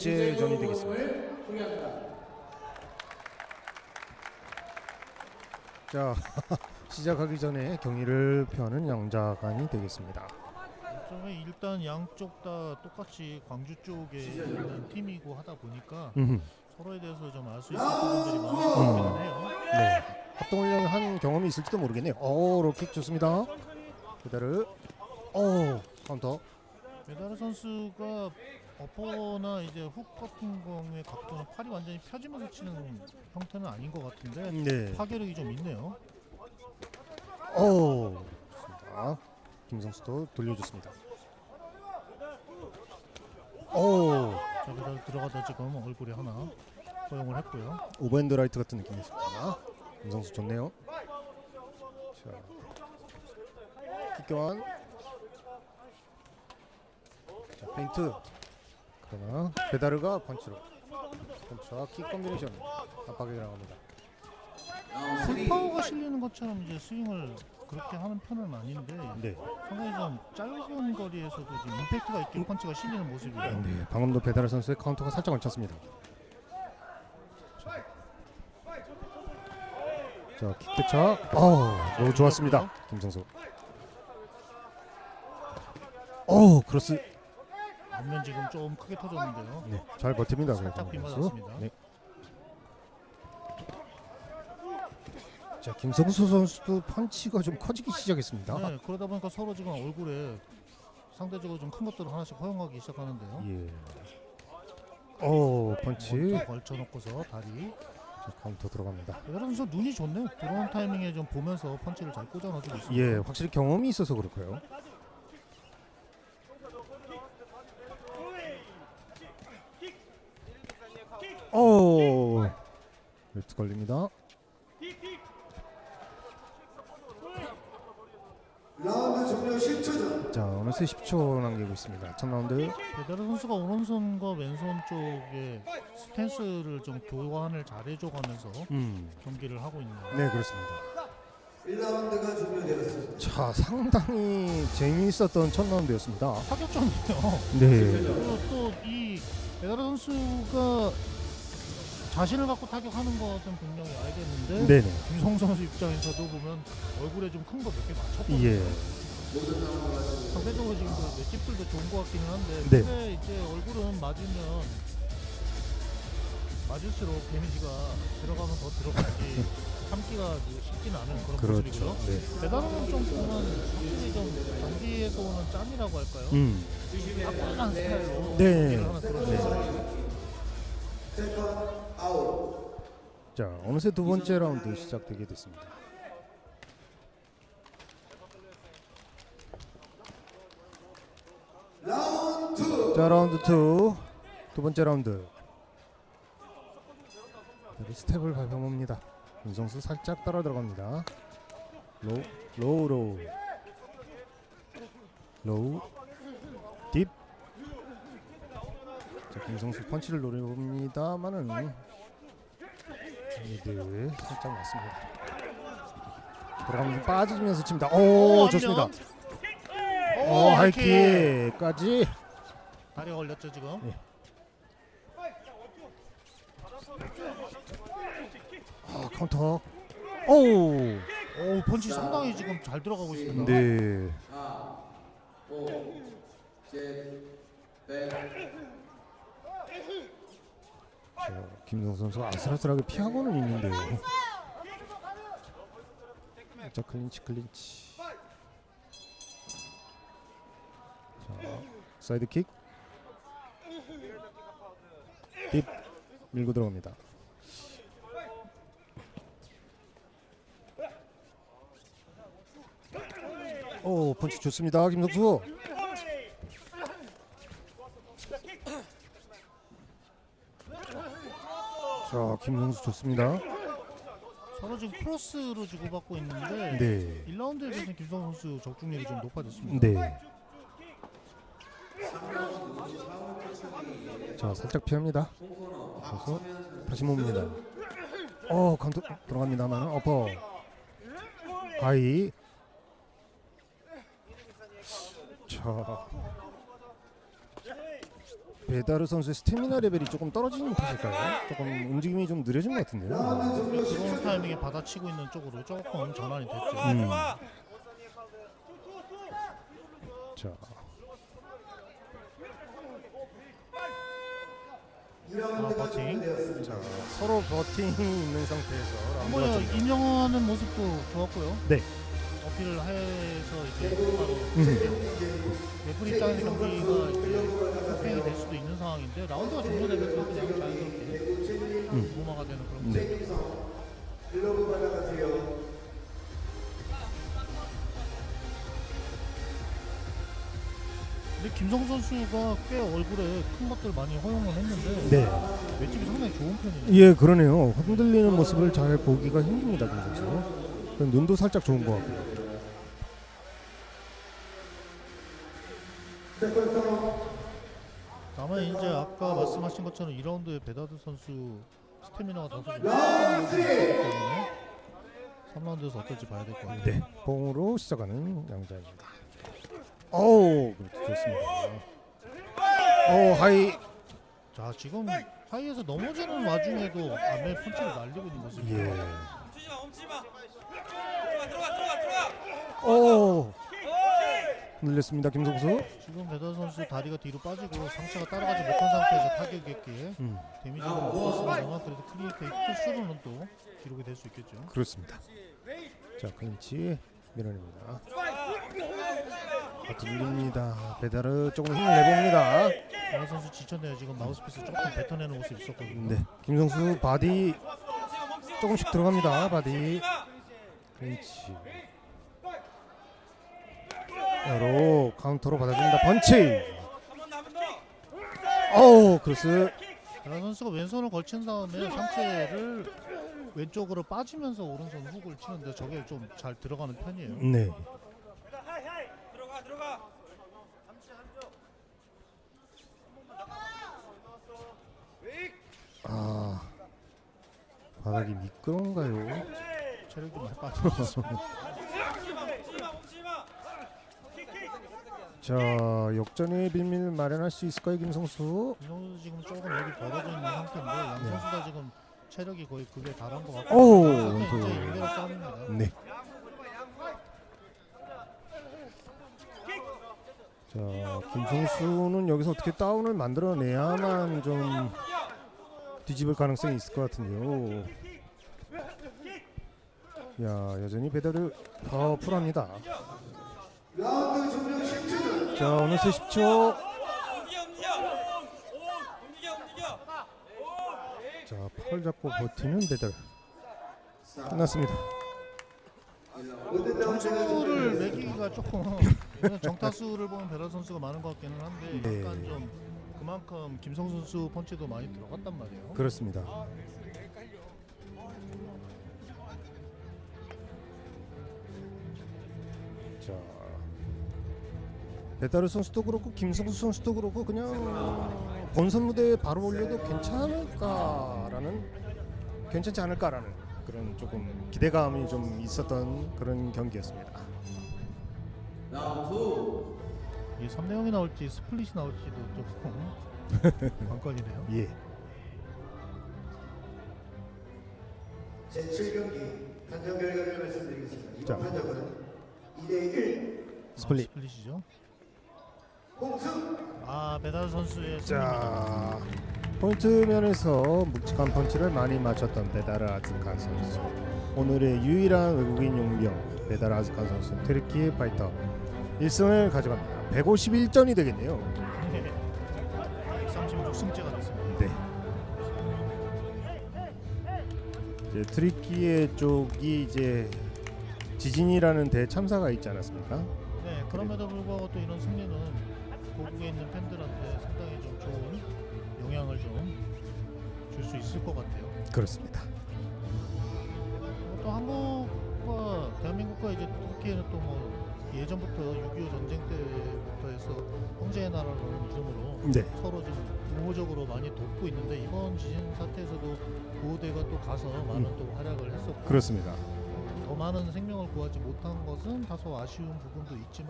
번째전이 되겠습니다. 자 시작하기 전에 경기를 펴는 양자간이 되겠습니다. 점에 일단 양쪽 다 똑같이 광주 쪽에 있는 팀이고 하다 보니까. 서로에 대해서 좀 알 수 있을 부분들이 많을 것 같기는 해요. 네. 합동훈련을 한 경험이 있을지도 모르겠네요. 오 로킥 좋습니다. 그대로 오 카운터 메다르 선수가 어퍼나 이제 훅 같은 경우에 각도는 팔이 완전히 펴지면서 치는 형태는 아닌 것 같은데 네. 파괴력이 좀 있네요. 오 좋습니다. 김성수도 돌려줬습니다. 오 자, 메다르 들어가다 지금 얼굴에 하나 허용을 했고요. 오버핸드 라이트 같은 느낌이었습니다. 김성수 좋네요. 자, 킥교환. 자, 페인트. 그러나 베다르가 펀치로. 펀치와 킥 컨비네이션 압박에 나갑니다. 풀파워가 실리는 것처럼 이제 스윙을 그렇게 하는 편은 아닌데 네. 상당히 좀 짧은 거리에서도 지금 임팩트가 있게 펀치가 실리는 모습이에요. 네. 방금도 베다르 선수의 카운터가 살짝 얹혔습니다. 자, 킥 대차. 어, 너무 좋았습니다. 김성수. 오, 크로스. 앞면 지금 좀 크게 터졌는데요. 네, 잘 버팁니다. 살짝 그래도 선수. 빗맞았습니다. 네. 자, 김성수 선수도 펀치가 좀 커지기 시작했습니다. 네, 그러다 보니까 서로 지금 얼굴에 상대적으로 좀 큰 것들을 하나씩 허용하기 시작하는데요. 예. 오, 펀치. 먼저 걸쳐놓고서 다리. 자, 카운터 들어갑니다. 여러분 선 눈이 좋네요. 들어온 타이밍에 좀 보면서 펀치를 잘 꽂아 넣어주고 있습니다. 예, 확실히 경험이 있어서 그럴까요? 오, 레프트 걸립니다. 라운드 종료 10초 전. 자, 어느새 10초 남기고 있습니다. 첫 라운드. 베다르 선수가 오른손과 왼손 쪽에 스탠스를 좀 교환을 잘해줘가면서 음, 경기를 하고 있네요. 네, 그렇습니다. 1라운드가 종료되었습니다. 자, 상당히 재미있었던 첫 라운드였습니다. 타격전이에요. 네, 그리고 또 이 베다르 선수가 자신을 갖고 타격하는 것은 분명히 알겠는데 네네. 김성 선수 입장에서도 보면 얼굴에 좀 큰 거 몇 개 맞췄거든요. 예, 상대적으로 지금 그 맷집들도 좋은 것 같기는 한데 네. 근데 이제 얼굴은 맞으면 맞을수록 데미지가 들어가면 더 들어가지 참기가 쉽지는 않은 그런 그렇죠. 모습이고요. 네. 베다르는 좀 보면 확실히 좀 경기에서 오는 짬이라고 할까요? 음, 따끈한 스타일로 네. 하는 그런 모습이에요. 자, 어느새 두 번째 라운드 시작되게 됐습니다. 라운드 2. 자 라운드 2. 두 번째 라운드. 스텝을 밟아봅니다. 윤성수 살짝 따라 들어갑니다. 로우, 로우, 로우. 로우, 딥. 자, 김성수 펀치를 노려봅니다만은 미드 살짝 맞습니다. 들어가면 빠지면서 칩니다. 오, 오, 좋습니다. 오. 하이킥까지. 다리가 걸렸죠 지금. 예. 아, 카운터. 오. 오 펀치 상당히 지금 잘 들어가고 있습니다. 네. 4, 5, 7, 8. 자, 김성 선수 아슬아슬하게 피하고는 있는데요. 자, 클린치 클린치. 자, 사이드 킥. 딥 밀고 들어갑니다. 오, 펀치 좋습니다. 김성수. 자, 김성수 좋습니다. 서로 지금 크로스로 주고받고 있는데 네. 1라운드에 비해서 김성 선수 적중률이 좀 높아졌습니다. 네. 자, 살짝 피합니다. 그래서 다시 mov니다. 어, 감독 들어갑니다만 어퍼. 하이. 자. 베다르 선수의 스태미나 레벨이 조금 떨어지는 탓일까요? 조금 움직임이 좀 느려진 것 같은데요. 라운드 종료 10초 들어온 타이밍에 받아치고 있는 쪽으로 조금 전환이 됐죠. 음. 자, 2라운드가 버팅. 자 서로 버팅이 있는 상태에서 라운드가 한번 좀- 임영하는 모습도 좋았고요. 네. 어필을 해서 이제 바로 음. 레프리 입장에서 경기가 이제 폭행이 될 수도 있는 상황인데 라운드가 종료되면서 그냥 자연스럽게 무마가 되는 그런 네. 근데 김성 선수가 꽤 얼굴에 큰 것들 많이 허용을 했는데 네. 맷집이 상당히 좋은 편이에요. 예, 그러네요. 흔들리는 모습을 잘 보기가 힘듭니다, 김 선수. 그 눈도 살짝 좋은 것 같고요. 세컨 싸움. 다만 이제 아까 말씀하신 것처럼 2라운드에 베다드 선수 스태미나가 다소 좀 라운드 3. 때문에 3라운드에서 어떨지 봐야 될 것 같아요. 네. 봉으로 시작하는 양자입니다. 오, 그렇죠. 좋습니다. 오, 하이. 자 지금 하이에서 넘어지는 와중에도 안에 펀치를 날리고 있는 모습이에요. 예. 오. 늘렸습니다, 김성수. 지금 베다드 선수 다리가 뒤로 빠지고 상체가 따라가지 못한 상태에서 타격했기에 음, 데미지가 없었습니다만 그래도 클리니크 히트수로는 또 기록이 될 수 있겠죠. 그렇습니다. 자, 클린치 밀어냅니다. 아, 들립니다. 베다르 조금 힘을 내봅니다. 베다드 선수 지쳤네요. 지금 마우스피스 조금 뱉어내는 모습 있었거든요. 네, 김성수 바디 조금씩 들어갑니다. 바디. 그렇지. 바로 카운터로 받아줍니다. 펀치. 한번 더, 한번 더. 어우, 크로스. 베다드 선수가 왼손을 걸친 다음에 상체를 왼쪽으로 빠지면서 오른손 훅을 치는데 저게 좀 잘 들어가는 편이에요. 네. 아, 바닥이 미끄러운가요? 체력이 많이. 멈추지 마, 멈추지 마, 멈추지 마. 자, 역전의 빌미를 마련할 수 있을까요, 김성수? 김성수 지금 조금 여기 벌어져 있는 상태인데 양 네. 선수 지금 체력이 거의 극에 달한 것 같고 오우, 근데 원투. 이제 인대로 싸움입니다. 네. 자, 김성수는 여기서 어떻게 다운을 만들어내야만 좀 뒤집을 가능성이 있을 것 같은데요. 야, 여전히 배달을 파워풀합니다. 라운드 종료 10초. 자, 어느새 10초. 움직여, 움직여. 움직여, 움직여. 자, 팔 잡고 버티는 배달. 끝났습니다. 점수를. 매기기가 조금 정타수를 보면 베라 선수가 많은 것 같기는 한데 네. 약간 좀 그만큼 김성수 선수 펀치도 많이 들어갔단 말이에요. 그렇습니다. 자, 베다르 선수도 그렇고 김성수 선수도 그렇고 그냥 본선 무대에 바로 올려도 괜찮을까라는 괜찮지 않을까라는 그런 조금 기대감이 좀 있었던 그런 경기였습니다. 이 3대 0이 나올지 스플릿이 나올지도 조금 관건이네요. 예. 제7경기 판정 결과를 말씀드리겠습니다. 이번 자. 판정은 2대 1 스플릿. 아, 스플릿이죠. 공승. 아 베다드 선수의. 자 포인트 면에서 묵직한 펀치를 많이 맞췄던 베다르 아즈칸 선수. 오늘의 유일한 외국인 용병 베다르 아즈칸 선수 트리키 파이터. 1승을 가져갑니다. 151전이 되겠네요. 36승째가 됐습니다. 네. 이제 트리키의 쪽이 이제 지진이라는 대참사가 있지 않았습니까? 네, 그럼에도 불구하고 또 이런 승리는 고국에 있는 팬들한테 상당히 좀 좋은 영향을 좀 줄 수 있을 것 같아요. 그렇습니다. 어, 또 한국과 대한민국과 이제 터키에는 또 뭐 예전부터 6.25 전쟁 때부터 해서 형제의 나라라는 이름으로 네. 서로 좀 우호적으로 많이 돕고 있는데 이번 지진 사태에서도 구호대가 또 가서 많은 또 활약을 했었고 그렇습니다. 더 많은 생명을 구하지 못한 것은 다소 아쉬운 부분도 있지만